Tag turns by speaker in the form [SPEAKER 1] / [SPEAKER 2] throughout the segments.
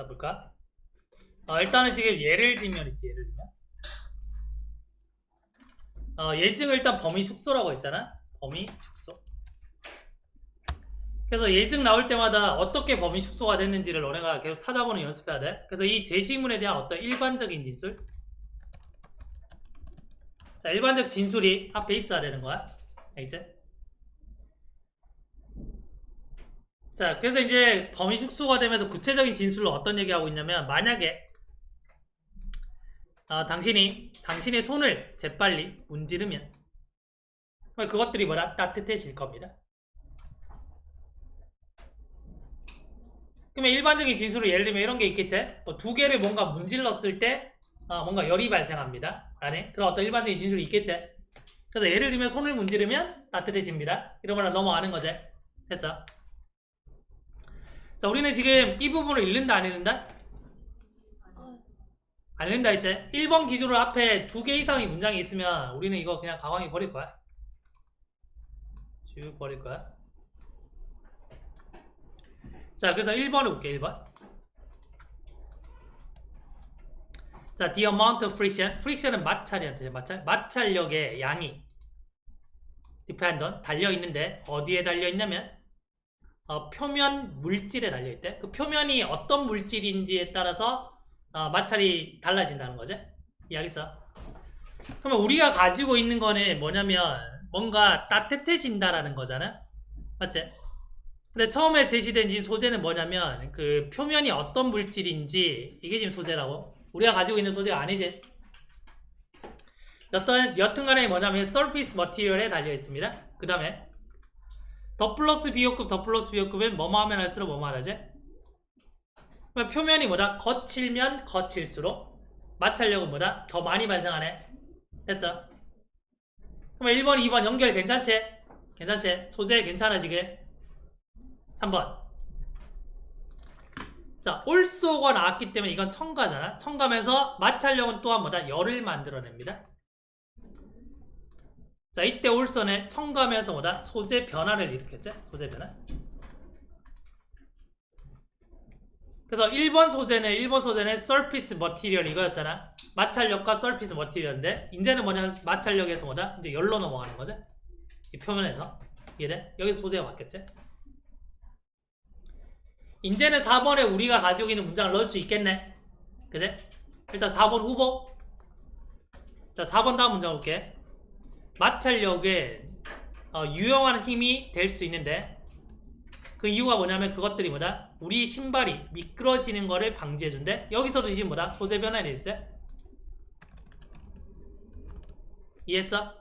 [SPEAKER 1] 자 볼까? 어, 일단은 지금 예를 들면 있지 예를 들면. 어, 예증을 일단 범위 축소라고 했잖아. 범위 축소. 그래서 예증 나올 때마다 어떻게 범위 축소가 됐는지를 너네가 계속 찾아보는 연습해야 돼. 그래서 이 제시문에 대한 어떤 일반적인 진술. 자 일반적 진술이 앞에 있어야 되는 거야. 알겠지? 자, 그래서 이제 범위 축소가 되면서 구체적인 진술로 어떤 얘기하고 있냐면 만약에 어, 당신이 당신의 손을 재빨리 문지르면 그것들이 뭐라 따뜻해질 겁니다. 그러면 일반적인 진술로 예를 들면 이런 게 있겠지? 뭐 두 개를 뭔가 문질렀을 때 어, 뭔가 열이 발생합니다. 안에 그런 어떤 일반적인 진술이 있겠지? 그래서 예를 들면 손을 문지르면 따뜻해집니다. 이런 거랑 넘어가는 거지. 됐어? 자, 우리는 지금 이 부분을 읽는다 안 읽는다? 안 읽는다 이제 1번 기준으로 앞에 두 개 이상의 문장이 있으면 우리는 이거 그냥 가방에 버릴 거야. 쭉 버릴 거야. 자, 그래서 1번을 볼게 1번. 자, the amount of friction. friction은 마찰이한테 마찰. 마찰력의 양이 depend on 달려 있는데 어디에 달려 있냐면 어, 표면 물질에 달려 있대. 그 표면이 어떤 물질인지에 따라서 어, 마찰이 달라진다는 거지. 이해하겠어? 그러면 우리가 가지고 있는 거는 뭐냐면 뭔가 따뜻해진다라는 거잖아. 맞지? 근데 처음에 제시된 이 소재는 뭐냐면 그 표면이 어떤 물질인지 이게 지금 소재라고. 우리가 가지고 있는 소재가 아니지. 여튼 여튼간에 뭐냐면 surface material에 달려 있습니다. 그 다음에 더 플러스 비호급 더 플러스 비호급은 뭐뭐 하면 할수록 뭐뭐 하지? 표면이 뭐다? 거칠면 거칠수록 마찰력은 뭐다? 더 많이 발생하네. 됐어? 그러면 1번, 2번 연결 괜찮지? 괜찮지? 소재 괜찮아 지금? 3번 자, 올소가 나왔기 때문에 이건 첨가잖아. 첨가면서 마찰력은 또한 뭐다? 열을 만들어냅니다. 자, 이때 올선에 첨가하면서 뭐다? 소재 변화를 일으켰죠? 소재 변화. 그래서 1번 소재는 1번 소재는 surface material 이거였잖아. 마찰력과 surface material인데 이제는 뭐냐면 마찰력에서 뭐다? 이제 열로 넘어가는 거죠. 이 표면에서 이해돼? 여기서 소재가 바뀌었지? 이제는 4번에 우리가 가지고 있는 문장을 넣을 수 있겠네. 그제? 일단 4번 후보. 자, 4번 다음 문장 볼게. 마찰력은 어, 유용한 힘이 될 수 있는데 그 이유가 뭐냐면 그것들이 뭐다? 우리 신발이 미끄러지는 거를 방지해준대. 여기서도 지금 뭐다? 소재 변화를 했지? 이해했어?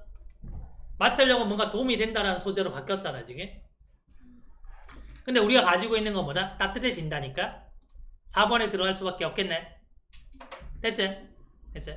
[SPEAKER 1] 마찰력은 뭔가 도움이 된다는 소재로 바뀌었잖아 지금. 근데 우리가 가지고 있는 건 뭐다? 따뜻해진다니까. 4번에 들어갈 수밖에 없겠네. 됐지? 됐지?